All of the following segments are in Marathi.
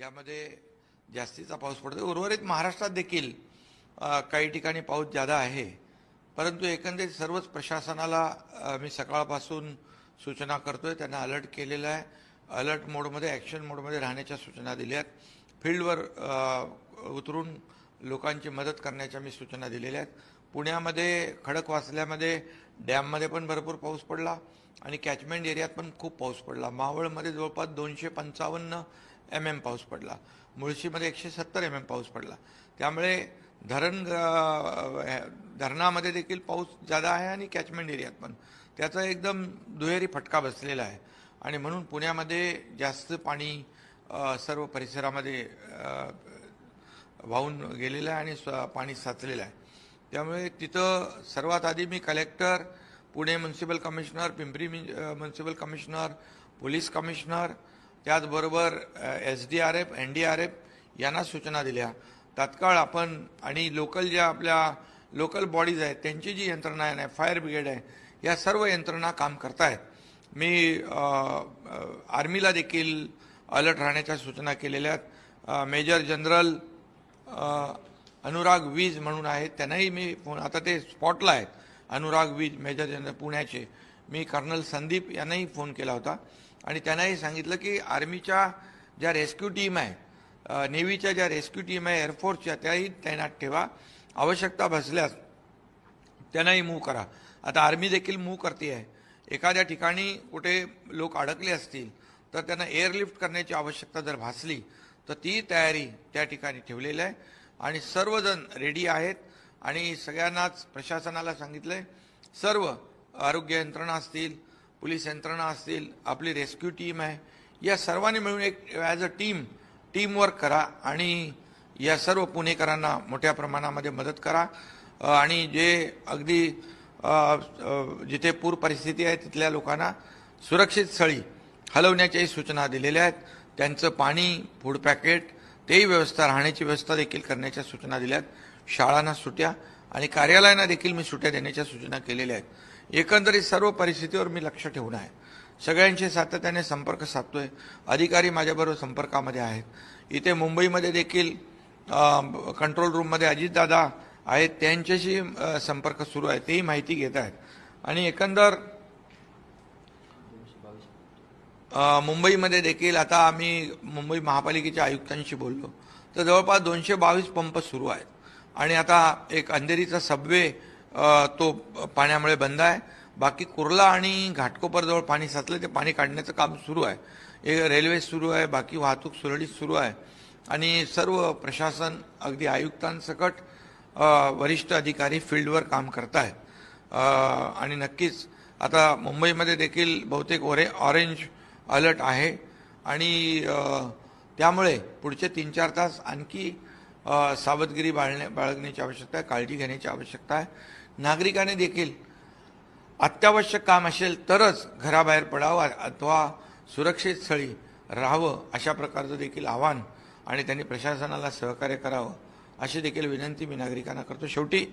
यामध्ये जास्तीचा पाऊस पडतो उर्वरित महाराष्ट्रात देखील काही ठिकाणी पाऊस जादा आहे. परंतु एकंदरीत सर्वच प्रशासनाला मी सकाळपासून सूचना करतोय. त्यांना अलर्ट केलेला आहे. अलर्ट मोडमध्ये ॲक्शन मोडमध्ये राहण्याच्या सूचना दिल्या आहेत फील्डवर उतरून लोकांची मदत करण्याच्या मी सूचना दिलेल्या आहेत. पुण्यामध्ये खडकवासल्यामध्ये डॅममध्ये पण भरपूर पाऊस पडला आणि कॅचमेंट एरियात पण खूप पाऊस पडला. मावळमध्ये जवळपास दोनशे पंचावन्न एम एम पाऊस पडला. मुळशीमध्ये एकशे सत्तर एम एम पाऊस पडला. त्यामुळे धरण धरणामध्ये देखील पाऊस जादा आहे आणि कॅचमेंट एरियात पण. त्याचा एकदम दुहेरी फटका बसलेला आहे. आणि म्हणून पुण्यामध्ये जास्त पाणी सर्व परिसरामध्ये वाहून गेलेलं आहे आणि स्व- पाणी साचलेलं आहे. त्यामुळे तिथं सर्वात आधी मी collector Pune municipal commissioner Pimpri municipal commissioner police commissioner त्याचबरोबर S D R F N D R F यांना सूचना दिल्या. तात्काळ आपण आणि लोकल ज्या आपल्या लोकल बॉडीज आहेत त्यांची जी यंत्रणा आहे फायर ब्रिगेड आहे या सर्व यंत्रणा काम करतायत. मी आर्मीला देखील अलर्ट राहण्याच्या सूचना केलेल्या आहेत. मेजर जनरल अनुराग वीज म्हणून आहेत त्यांनाही मी फोन आता ते स्पॉटला आहेत. अनुराग वीज मेजर जनरल पुण्याचे. मी कर्नल संदीप यांनाही फोन केला होता. आणि त्यांनाही सांगितलं की आर्मीच्या ज्या रेस्क्यू टीम आहे नेव्हीच्या ज्या रेस्क्यू टीम आहे एअरफोर्सच्या त्याही तैनात ठेवा. आवश्यकता भासल्यास त्यांनाही मूव्ह करा. आता आर्मी देखील मूव्ह करते आहे. एखाद्या ठिकाणी कुठे लोक अडकले असतील तर त्यांना एअरलिफ्ट करण्याची आवश्यकता जर भासली तर ती तयारी त्या ठिकाणी ठेवलेली आहे. आणि सर्वजण रेडी आहेत. आणि सगळ्यांनाच प्रशासनाला सांगितलं आहे सर्व आरोग्य यंत्रणा असतील पोलीस यंत्रणा असतील आपली रेस्क्यू टीम आहे या सर्वांनी मिळून एक ॲज अ टीम टीमवर्क करा आणि या सर्व पुणेकरांना मोठ्या प्रमाणामध्ये मदत करा. आणि जे अगदी जिथे पूर परिस्थिती आहे तिथल्या लोकांना सुरक्षित स्थळी हलवण्याच्याही सूचना दिलेल्या आहेत. त्यांचं पाणी फूड पॅकेट तेही व्यवस्था राहण्याची व्यवस्था देखील करण्याच्या सूचना दिल्या आहेत. शाळांना सुट्या आणि कार्यालयांना देखील मी सुट्या देण्याच्या सूचना केलेल्या आहेत. एकंदरीत सर्व परिस्थितीवर मी लक्ष ठेवून आहे. सगळ्यांशी सातत्याने संपर्क साधतोय. अधिकारी माझ्याबरोबर संपर्कामध्ये आहेत. इथे मुंबईमध्ये देखील कंट्रोल रूममध्ये अजितदादा आहेत. त्यांच्याशी संपर्क सुरू आहे. तेही माहिती घेत आहेत. आणि एकंदर मुंबईमध्ये देखील आता आम्ही मुंबई महापालिकेच्या आयुक्तांशी बोललो. तर जवळपास दोनशे बावीस पंप सुरू आहेत. आणि आता एक अंधेरीचा सबवे तो पाण्यामुळे बंद आहे. बाकी कुर्ला आणि घाटकोपरजवळ पाणी साचलं ते पाणी काढण्याचं काम सुरू आहे. एक रेल्वे सुरू आहे बाकी वाहतूक सुरळीत सुरू आहे. आणि सर्व प्रशासन अगदी आयुक्तांसकट वरिष्ठ अधिकारी फील्डवर काम करत आहेत. आणि नक्कीच आता मुंबईमध्ये देखील बहुतेक ओरे ऑरेंज अलर्ट आहे. आणि त्यामुळे पुढचे तीन चार तास आणखी सावधगिरी बाळणे बाळगण्याची आवश्यकता आहे काळजी घेण्याची आवश्यकता आहे. नागरिकाने देखील अत्यावश्यक काम असेल तरच घराबाहेर पडावं अथवा सुरक्षित स्थळी राहावं अशा प्रकारचं देखील आव्हान आणि त्यांनी प्रशासनाला सहकार्य करावं अशी देखील विनंती मी नागरिकांना करतो. शेवटी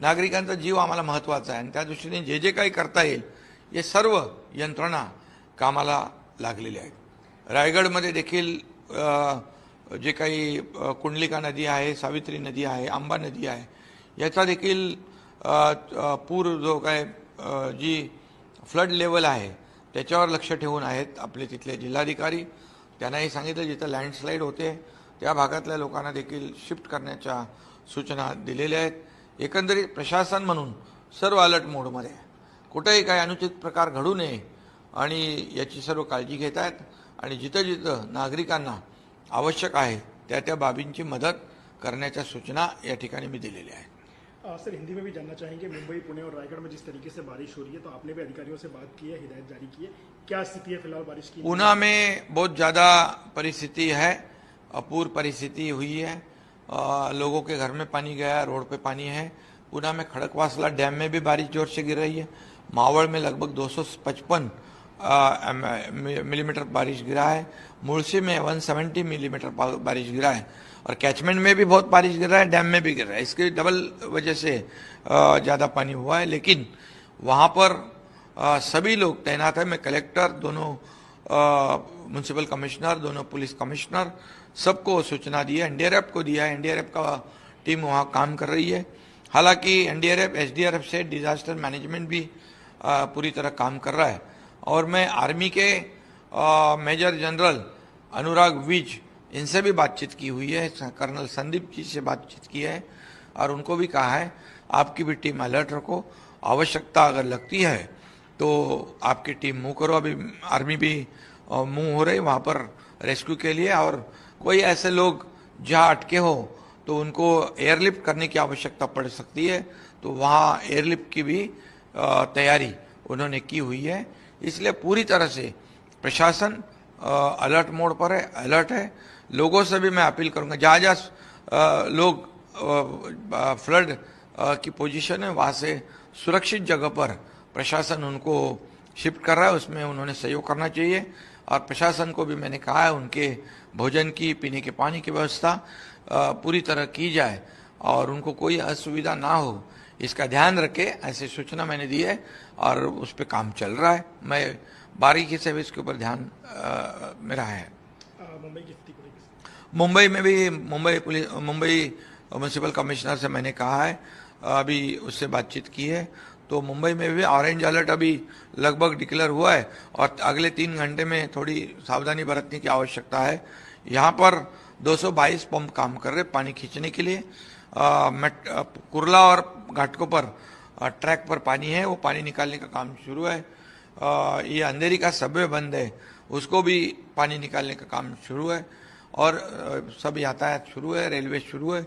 नागरिकांचा जीव आम्हाला महत्त्वाचा आहे आणि त्या दृष्टीने जे जे काही करता येईल हे सर्व यंत्रणा कामाला लागलेली आहेत. रायगडमध्ये देखील जे काही कुंडलिका नदी आहे सावित्री नदी आहे आंबा नदी आहे याचा देखील पूर जो काय जी फ्लड लेवल आहे त्याच्यावर लक्ष ठेवून आहेत आपले तिथले जिल्हाधिकारी. त्यांनाही सांगितलं जिथं लँडस्लाईड होते त्या भागातल्या लोकांना देखील शिफ्ट करण्याच्या सूचना दिलेल्या आहेत. एकंदरीत प्रशासन म्हणून सर्व अलर्ट मोडमध्ये कुठेही काही अनुचित प्रकार घडू नये आणि याची सर्व काळजी घेत आहेत. आणि जिथं जिथं नागरिकांना आवश्यक आहे त्या त्या बाबींची मदत करण्याच्या सूचना या ठिकाणी मी दिलेल्या आहेत. सर हिंदी में भी जानना चाहेंगे मुंबई पुणे और रायगढ़ में जिस तरीके से बारिश हो रही है तो आपने भी अधिकारियों से बात की है हिदायत जारी की है। क्या स्थिति है फ़िलहाल बारिश की? ऊना में बहुत ज़्यादा परिस्थिति है अपूर परिस्थिति हुई है। अ, लोगों के घर में पानी गया रोड पे पानी है। ऊना में खड़कवासला डैम में भी बारिश ज़ोर से गिर रही है। मावड़ में लगभग 255 एम- मिलीमीटर बारिश गिरा है। मुड़सी में 170 मिलीमीटर बारिश गिरा है। और कैचमेंट में भी बहुत बारिश गिर रहा है, डैम में भी गिर रहा है। इसके डबल वजह से ज़्यादा पानी हुआ है। लेकिन वहाँ पर सभी लोग तैनात है। मैं कलेक्टर, दोनों म्यूनसिपल कमिश्नर, दोनों पुलिस कमिश्नर, सबको सूचना दी है। एनडीआरएफ को दिया है। एनडीआरएफ का टीम वहाँ काम कर रही है। हालाँकि एनडीआरएफ, एसडीआरएफ से डिजास्टर मैनेजमेंट भी पूरी तरह काम कर रहा है। और मैं आर्मी के uh, major general Anurag Vij इनसे भी बातचीत की हुई है कर्नल संदीप जी से बातचीत की है और उनको भी कहा है आपकी भी टीम अलर्ट रखो आवश्यकता अगर लगती है तो आपकी टीम मूव करो अभी आर्मी भी मूव हो रही वहाँ पर रेस्क्यू के लिए और कोई ऐसे लोग जहाँ अटके हो तो उनको एयरलिफ्ट करने की आवश्यकता पड़ सकती है तो वहाँ एयरलिफ्ट की भी तैयारी उन्होंने की हुई है इसलिए पूरी तरह से प्रशासन अलर्ट मोड पर है, अलर्ट है। लोगों से भी मैं अपील करूँगा जहाँ जहाँ लोग फ्लड की पोजीशन है, वहाँ से सुरक्षित जगह पर प्रशासन उनको शिफ्ट कर रहा है, उसमें उन्होंने सहयोग करना चाहिए। और प्रशासन को भी मैंने कहा है, उनके भोजन की, पीने के पानी की व्यवस्था पूरी तरह की जाए और उनको कोई असुविधा ना हो। इसका ध्यान रखे ऐसी सूचना मैंने दी है और उस पर काम चल रहा है। मैं बारीकी से भी इसके ऊपर ध्यान अ, मेरा है। मुंबई में भी Mumbai police Mumbai municipal commissioner से मैंने कहा है अभी उससे बातचीत की है। तो मुंबई में भी ऑरेंज अलर्ट अभी लगभग डिक्लेयर हुआ है और अगले तीन घंटे में थोड़ी सावधानी बरतने की आवश्यकता है। यहाँ पर 222 पंप काम कर रहे पानी खींचने के लिए। कुर्ला और घाटकों पर ट्रैक पर पानी है वो पानी निकालने का काम शुरू है। ये अंधेरी का सबवे बंद है उसको भी पानी निकालने का काम शुरू है और सब यातायात शुरू है रेलवे शुरू है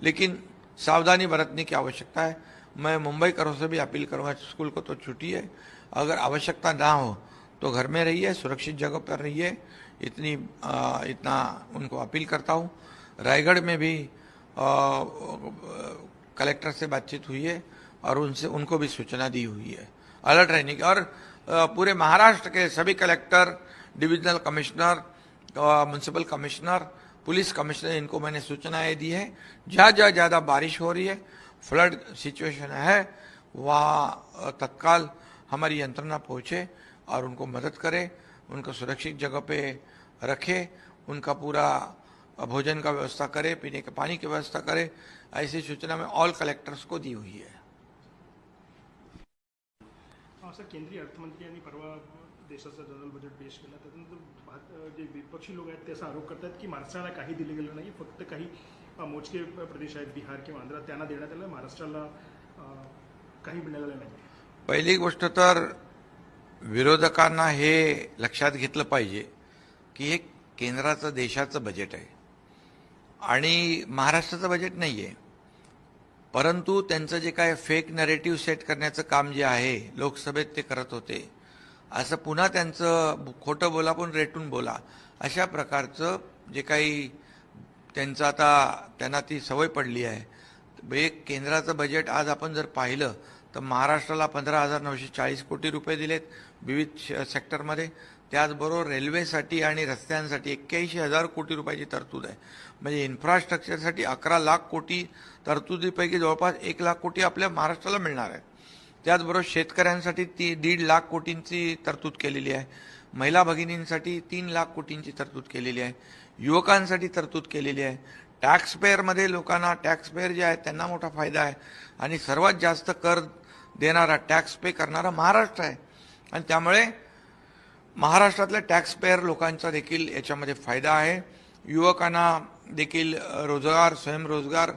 लेकिन सावधानी बरतने की आवश्यकता है। मैं मुंबई करों से भी अपील करूँगा स्कूल को तो छुट्टी है अगर आवश्यकता ना हो तो घर में रहिए सुरक्षित जगह पर रहिए इतनी अ, इतना उनको अपील करता हूँ। रायगढ़ में भी अ, कलेक्टर से बातचीत हुई है और उनसे, उनको भी सूचना दी हुई है। अलर्ट रहने की। और पूरे महाराष्ट्र के सभी collector, divisional commissioner municipal commissioner, police commissioner, इनको मैंने सूचनाएँ दी है। जहाँ जहाँ ज़्यादा बारिश हो रही है, फ्लड सिचुएशन है, वहाँ तत्काल हमारी यंत्रणा पहुँचे और उनको मदद करे, उनको सुरक्षित जगह पे रखे, उनका पूरा भोजन का व्यवस्था करे, पीने के पानी की व्यवस्था करे ऐसी सूचना मैं ऑल कलेक्टर्स को दी हुई है। सर केंद्रीय अर्थमंत्री यांनी परवा देशाचं जनरल बजेट पेश केलं त्यानंतर जे विपक्षी लोक आहेत ते असा आरोप करतात की महाराष्ट्राला काही दिले गेलं नाही फक्त काही मोजके प्रदेश आहेत बिहार किंवा आंध्र त्यांना देण्यात आलं महाराष्ट्राला काही मिळालेलं नाही. पहिली गोष्ट तर विरोधकांना हे लक्षात घेतलं पाहिजे की हे केंद्राचं देशाचं बजेट आहे. आणि महाराष्ट्राचं बजेट नाही आहे परंतु त्यांचं जे काय फेक नरेटिव्ह सेट करण्याचं काम जे आहे लोकसभेत ते करत होते. असं पुन्हा त्यांचं खोटं बोला पण रेटून बोला. अशा प्रकारचं जे काही त्यांचं आता त्यांना ती सवय पडली आहे. एक केंद्राचं बजेट आज आपण जर पाहिलं तर महाराष्ट्राला पंधरा हजार नऊशे चाळीस कोटी रुपये दिलेत विविध श- सेक्टरमध्ये त्याचबरोबर रेल्वेसाठी आणि रस्त्यांसाठी एक्क्याऐंशी हजार कोटी रुपयाची तरतूद आहे. म्हणजे इन्फ्रास्ट्रक्चरसाठी अकरा लाख कोटी तरतुदीपैकी जवळपास एक लाख कोटी आपल्या महाराष्ट्राला मिळणार आहेत. त्याचबरोबर शेतकऱ्यांसाठी ती दीड लाख कोटींची तरतूद केलेली आहे. महिला भगिनींसाठी तीन लाख कोटींची तरतूद केलेली आहे. युवकांसाठी तरतूद केलेली आहे. टॅक्सपेअरमध्ये लोकांना टॅक्सपेअर जे आहेत त्यांना मोठा फायदा आहे. आणि सर्वात जास्त कर देणारा टॅक्स पे करणारा महाराष्ट्र आहे. आणि त्यामुळे महाराष्ट्रातल्या टॅक्स पेअर लोकांचा देखील याच्यामध्ये फायदा आहे. युवकांना देखील रोजगार स्वयंरोजगार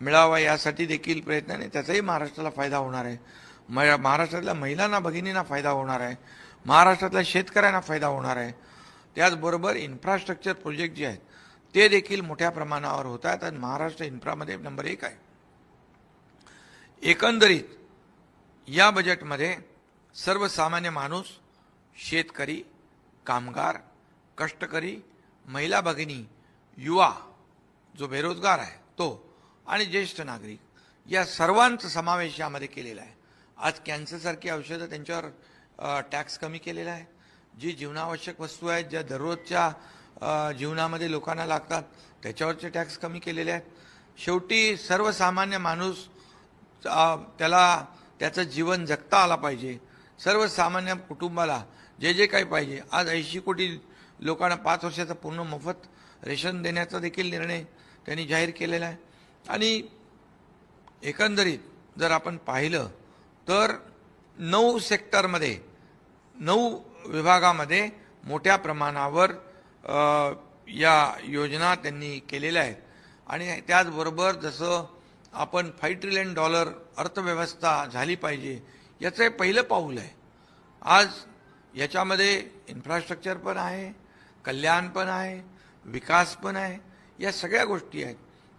मिळावा यासाठी देखील प्रयत्न आणि त्याचाही महाराष्ट्राला फायदा होणार आहे. म- महाराष्ट्रातल्या महिलांना भगिनींना फायदा होणार आहे. महाराष्ट्रातल्या शेतकऱ्यांना फायदा होणार आहे. त्याचबरोबर इन्फ्रास्ट्रक्चर प्रोजेक्ट जे आहेत ते देखील मोठ्या प्रमाणावर होत आहेत आणि महाराष्ट्र इन्फ्रामध्ये नंबर एक आहे. एकंदरीत या बजेटमध्ये सर्वसामान्य माणूस शेतकरी कामगार कष्टकरी महिला भगिनी युवा जो बेरोजगार आहे तो आणि ज्येष्ठ नागरिक या सर्वांचा समावेश यामध्ये केलेला आहे. आज कॅन्सरसारखी औषधं त्यांच्यावर टॅक्स कमी केलेला आहे. जी जीवनावश्यक वस्तू आहेत ज्या दररोजच्या जीवनामध्ये लोकांना लागतात त्याच्यावरचे टॅक्स कमी केलेले आहेत. शेवटी सर्वसामान्य माणूस त्याला त्याचं जीवन जगता आला पाहिजे. सर्वसामान्य कुटुंबाला जे जे काही पाहिजे. आज ऐंशी कोटी लोकांना पाच वर्षाचा पूर्ण मोफत रेशन देण्याचा देखील निर्णय त्यांनी जाहीर केलेला आहे. आणि एकंदरीत जर आपण पाहिलं तर नऊ सेक्टरमध्ये नऊ विभागामध्ये मोठ्या प्रमाणावर या योजना त्यांनी केलेल्या आहेत. आणि त्याचबरोबर जसं आपण फाईव्ह ट्रिलियन डॉलर अर्थव्यवस्था झाली पाहिजे याचं हे पहिलं पाऊल आहे. आज याच्यामध्ये इन्फ्रास्ट्रक्चर पण आहे कल्याण पण आहे विकास पण आहे या सगळ्या गोष्टी आहेत.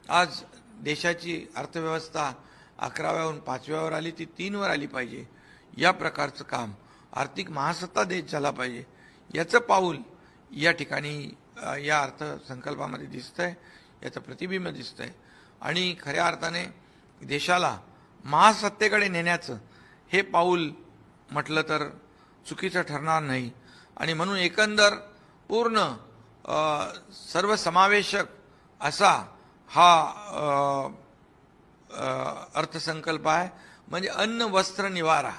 आज देशाची अर्थव्यवस्था अकराव्याहून पाचव्यावर आली ती तीनवर आली पाहिजे. या प्रकारचं काम आर्थिक महासत्ता देश झाला पाहिजे. याचं पाऊल या ठिकाणी या अर्थसंकल्पामध्ये दिसतं आहे याचं प्रतिबिंब दिसतं आहे आणि खऱ्या अर्थाने देशाला महासत्तेकडे नेण्याचं हे पाऊल म्हटलं तर चुकीचं ठरणार नाही. आणि म्हणून एकंदर पूर्ण सर्वसमावेशक असा हा अर्थसंकल्प आहे. म्हणजे अन्न वस्त्र निवारा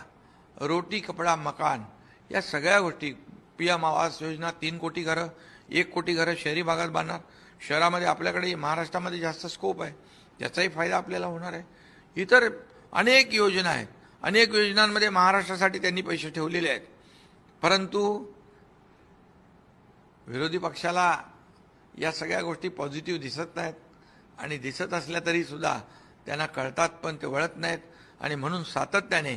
रोटी कपडा मकान या सगळ्या गोष्टी पी एम आवास योजना तीन कोटी घरं एक कोटी घरं शहरी भागात बांधणार. शहरामध्ये आपल्याकडे महाराष्ट्रामध्ये जास्त स्कोप आहे. त्याचाही फायदा आपल्याला होणार आहे. इतर अनेक योजना आहेत. अनेक योजनांमध्ये महाराष्ट्रासाठी त्यांनी पैसे ठेवलेले आहेत. परंतु विरोधी पक्षाला या सगळ्या गोष्टी पॉझिटिव्ह दिसत नाहीत. आणि दिसत असल्या तरीसुद्धा त्यांना कळतात पण ते वळत नाहीत. आणि म्हणून सातत्याने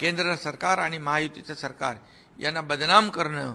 केंद्र सरकार आणि महायुतीचं सरकार यांना बदनाम करणं